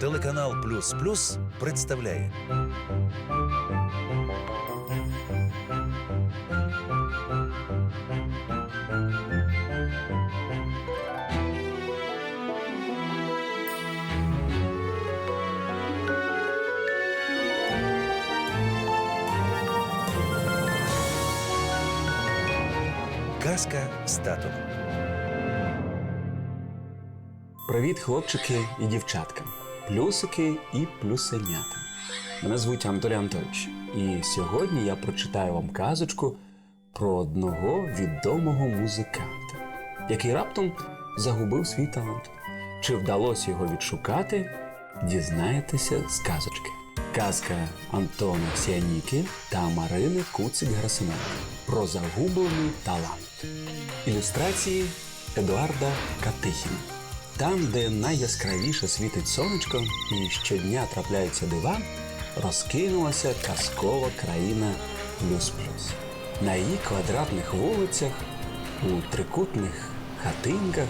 Телеканал Плюс Плюс представляє Казка з татом. Привіт, хлопчики і дівчатка, плюсики і плюсенята. Мене звуть Анатолій Анатольович, і сьогодні я прочитаю вам казочку про одного відомого музиканта, який раптом загубив свій талант. Чи вдалося його відшукати? Дізнаєтеся з казочки. Казка Антона Сіаніки та Марини Куцик Герасименко про загублений талант. Ілюстрації Едуарда Катихіна. Там, де найяскравіше світить сонечко і щодня трапляються дива, розкинулася казкова країна плюс-плюс. На її квадратних вулицях, у трикутних хатинках,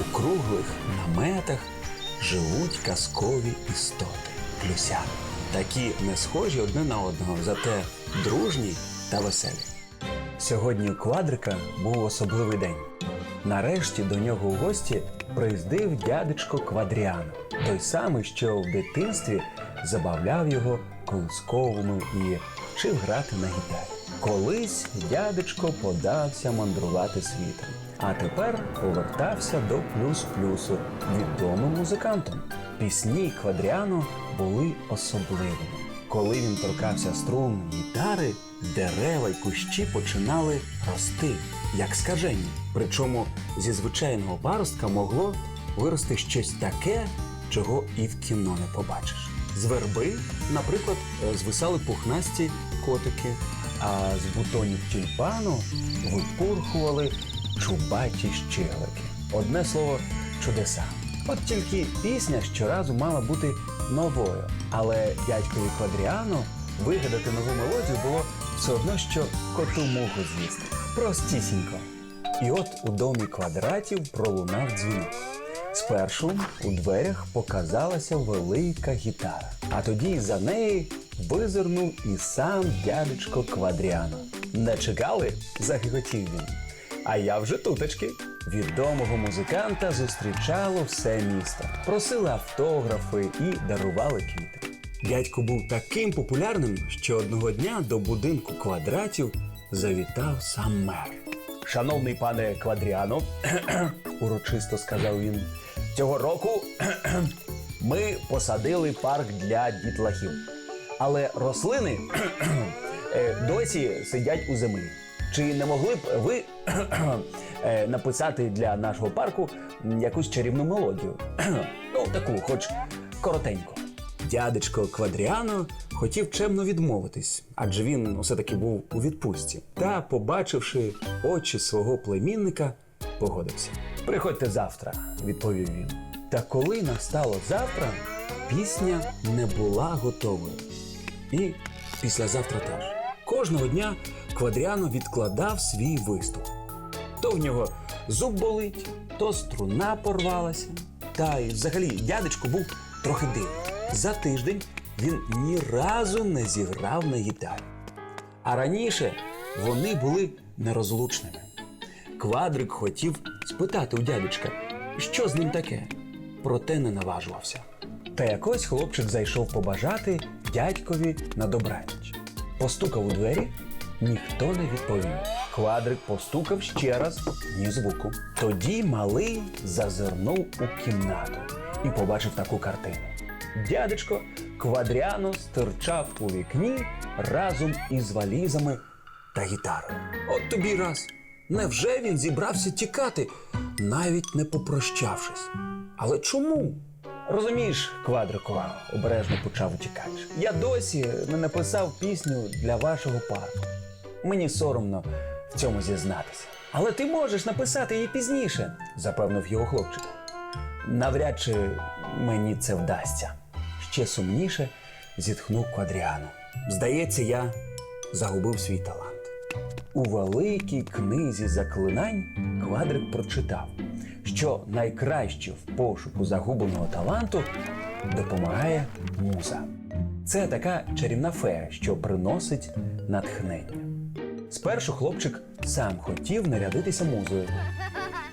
у круглих наметах живуть казкові істоти плюсяни. Такі не схожі одне на одного, зате дружні та веселі. Сьогодні у квадрика був особливий день. Нарешті до нього у гості приїздив дядечко Квадріано, той самий, що в дитинстві забавляв його колисковими і вчив грати на гітарі. Колись дядечко подався мандрувати світом, а тепер повертався до плюс-плюсу відомим музикантом. Пісні Квадріано були особливими. Коли він торкався струн гітари, дерева й кущі починали рости, як скажені. Причому зі звичайного паростка могло вирости щось таке, чого і в кіно не побачиш. З верби, наприклад, е, звисали пухнасті котики, а з бутонів тюльпану випурхували чубаті щеглики. Одне слово чудеса. От тільки пісня щоразу мала бути новою, але дядькові Квадріано вигадати нову мелодію було все одно, що коту муху з'їсти. Простісінько. І от у домі квадратів пролунав дзвінок. Спершу у дверях показалася велика гітара, а тоді за неї визирнув і сам дядечко Квадріано. Не чекали? загиготів він. А я вже туточки. Відомого музиканта зустрічало все місто, просили автографи і дарували квіти. Дядько був таким популярним, що одного дня до будинку квадратів завітав сам мер. Шановний пане Квадріано, урочисто сказав він, цього року ми посадили парк для дітлахів. Але рослини е, досі сидять у землі. Чи не могли б ви е, написати для нашого парку якусь чарівну мелодію? ну, таку, хоч коротенько. Дядечко Квадріано хотів чемно відмовитись, адже він усе таки був у відпустці. Та, побачивши очі свого племінника, погодився. Приходьте завтра, відповів він. Та коли настало завтра, пісня не була готовою. І післязавтра теж. Кожного дня Квадріано відкладав свій виступ. То в нього зуб болить, то струна порвалася. Та й взагалі дядечко був трохи дивний. За тиждень він ні разу не зіграв на гітарі. А раніше вони були нерозлучними. Квадрик хотів спитати у дядечка, що з ним таке, проте не наважувався. Та якось хлопчик зайшов побажати дядькові на добраніч. Постукав у двері, ніхто не відповів. Квадрик постукав ще раз, ні звуку. Тоді малий зазирнув у кімнату і побачив таку картину. Дядечко Квадріано стирчав у вікні разом із валізами та гітарою. От тобі раз. Невже він зібрався тікати, навіть не попрощавшись? Але чому? Розумієш, Квадрику, обережно почав утікач. Я досі не написав пісню для вашого парку. Мені соромно в цьому зізнатися. Але ти можеш написати її пізніше, запевнив його хлопчик. Навряд чи мені це вдасться. Ще сумніше зітхнув Квадріано. Здається, я загубив свій талант. У великій книзі заклинань Квадрик прочитав, що найкраще в пошуку загубленого таланту допомагає муза. Це така чарівна фея, що приносить натхнення. Спершу хлопчик сам хотів нарядитися музою,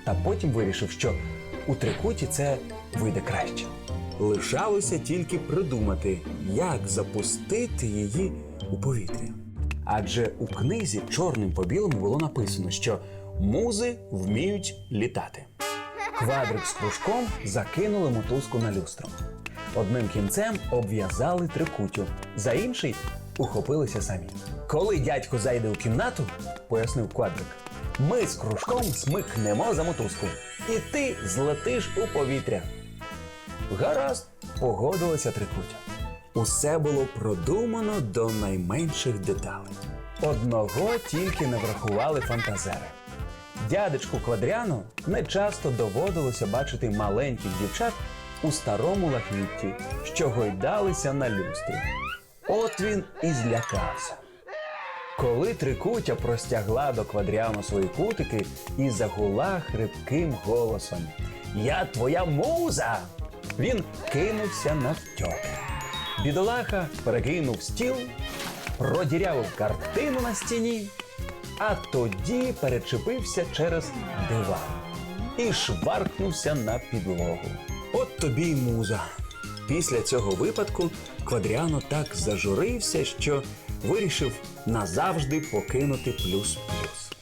та потім вирішив, що у трикуті це вийде краще. Лишалося тільки придумати, як запустити її у повітря. Адже у книзі чорним по білому було написано, що музи вміють літати. Квадрик з кружком закинули мотузку на люстру. Одним кінцем обв'язали трикутю, за інший ухопилися самі. Коли дядько зайде у кімнату, пояснив квадрик, ми з кружком смикнемо за мотузку, і ти злетиш у повітря. Гаразд, погодилася трикутя. Усе було продумано до найменших деталей. Одного тільки не врахували фантазери. Дядечку Квадріану не часто доводилося бачити маленьких дівчат у старому лахмітті, що гойдалися на люстрі. От він і злякався. Коли трикутя простягла до квадріану свої кутики і загула хрипким голосом Я твоя муза! Він кинувся на втьоки. Бідолаха перекинув стіл, продірявив картину на стіні, а тоді перечепився через диван і шваркнувся на підлогу. От тобі й муза. Після цього випадку Квадріано так зажурився, що вирішив назавжди покинути плюс-плюс.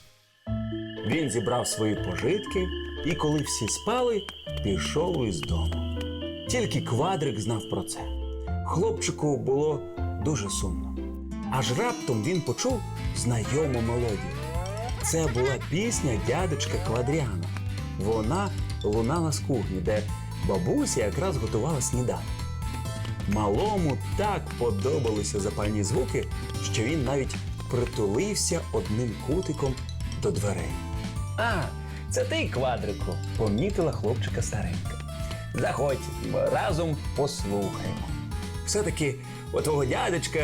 Він зібрав свої пожитки і, коли всі спали, пішов із дому. Тільки квадрик знав про це. Хлопчику було дуже сумно. Аж раптом він почув знайому мелодію. Це була пісня дядечка Квадріана. Вона лунала з кухні, де бабуся якраз готувала сніданок. Малому так подобалися запальні звуки, що він навіть притулився одним кутиком до дверей. А, це ти, квадрику, помітила хлопчика старенька. Заходь, разом послухаємо. Все-таки у твого дядечка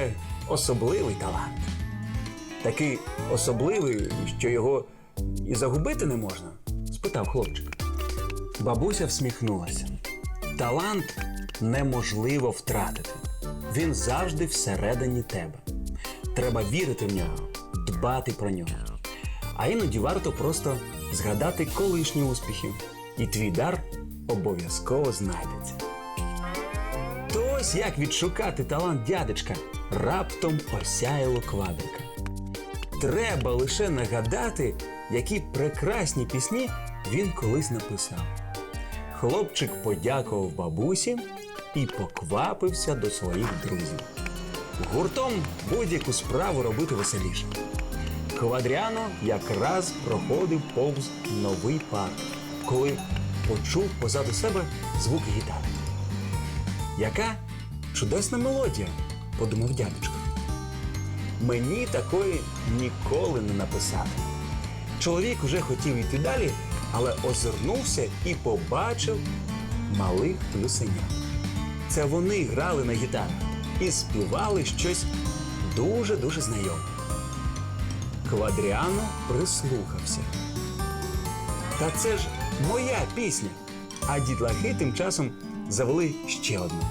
особливий талант. Такий особливий, що його і загубити не можна? спитав хлопчик. Бабуся всміхнулася. Талант неможливо втратити. Він завжди всередині тебе. Треба вірити в нього, дбати про нього. А іноді варто просто згадати колишні успіхи, і твій дар обов'язково знайдеться. То ось як відшукати талант дядечка раптом осяяло квадрика. Треба лише нагадати, які прекрасні пісні він колись написав. Хлопчик подякував бабусі і поквапився до своїх друзів. Гуртом будь-яку справу робити веселіше. Квадріано якраз проходив повз новий парк, коли почув позаду себе звуки гітари. Яка чудесна мелодія, подумав дядечко. Мені такої ніколи не написати. Чоловік уже хотів йти далі, але озирнувся і побачив малих плюсенят. Це вони грали на гітарах і співали щось дуже-дуже знайоме. Квадріано прислухався. Та це ж моя пісня. А дітлахи тим часом завели ще одну.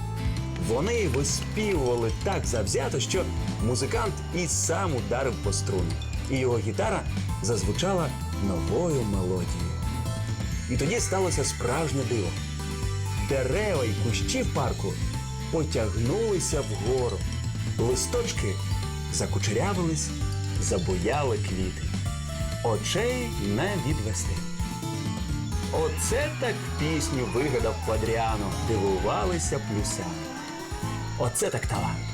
Вони виспівували так завзято, що музикант і сам ударив по струни, і його гітара зазвучала новою мелодією. І тоді сталося справжнє диво. Дерева й кущі парку потягнулися вгору, листочки закучерявились, забуяли квіти. Очей не відвести. Оце так пісню вигадав Квадріано, дивувалися плюсяни. Оце так талант.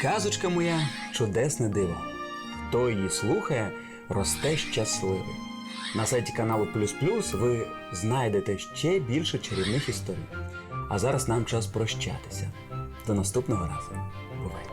Казочка моя чудесне диво. Хто її слухає, росте щасливий. На сайті каналу Плюс Плюс ви знайдете ще більше чарівних історій. А зараз нам час прощатися. До наступного разу. Бувайте!